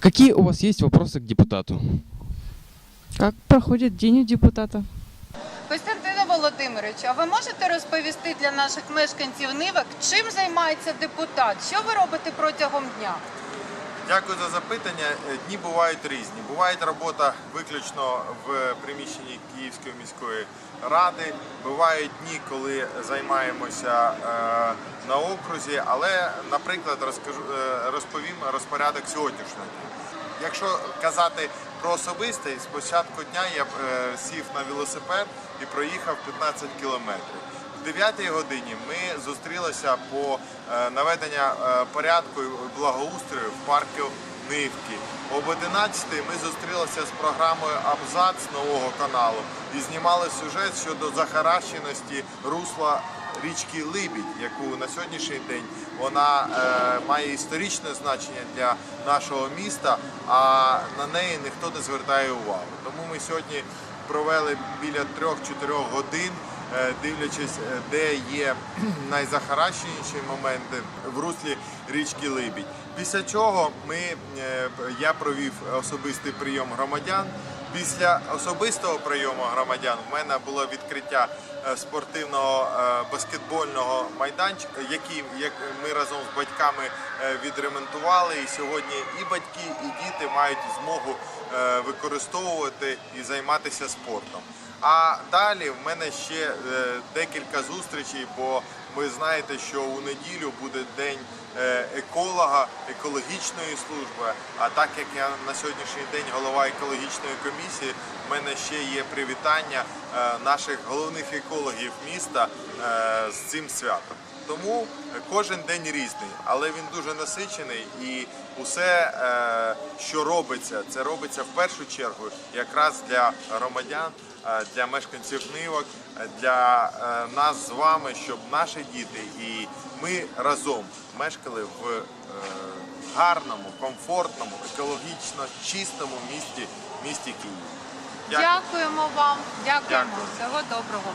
Какие у вас есть вопросы к депутату? Как проходит день у депутата? Костянтине Володимирович, а ви можете розповісти для наших мешканців Нивок, чим займається депутат? Що ви робите протягом дня? Дякую за запитання. Е, Дні бувають різні. Буває робота виключно в приміщенні Київської міської ради. Бувають дні, коли займаємося е, на окрузі, але, наприклад, розкажу, е, розповім розпорядок сьогоднішнього дня. Якщо казати про особистий, з початку дня я е, сів на велосипед і проїхав 15 кілометрів. В 9 годині ми зустрілися по е, наведення е, порядку і благоустрою в парку Нивки. Об 11 ми зустрілися з програмою Абзац нового каналу і знімали сюжет щодо захаращеності русла річки Либідь, яку на сьогоднішній день вона е, має історичне значення для нашого міста, а на неї ніхто не звертає увагу. Тому ми сьогодні провели біля 3-4 годин, е, дивлячись, е, де є найзахаращеніші моменти в руслі річки Либідь. Після чого ми, я провів особистий прийом громадян. Після особистого прийому громадян в мене було відкриття е, спортивного е, баскетбольного майданчика, який ми разом з батьками е, відремонтували. І сьогодні і батьки, і діти мають змогу використовувати і займатися спортом. А далі в мене ще декілька зустрічей, бо ви знаєте, що у неділю буде день екологічної служби. А так як я на сьогоднішній день голова екологічної комісії, в мене ще є привітання е, наших головних екологів міста е, з цим святом. Тому кожен день різний, але він дуже насичений і усе, е, що робиться, це робиться в першу чергу якраз для громадян, для мешканців Нивок, для нас з вами, щоб наші діти і ми разом мешкали в гарному, комфортному, екологічно чистому місті, місті Києві. Дякую. Дякуємо вам. Дякуємо. Дякую. Всього доброго.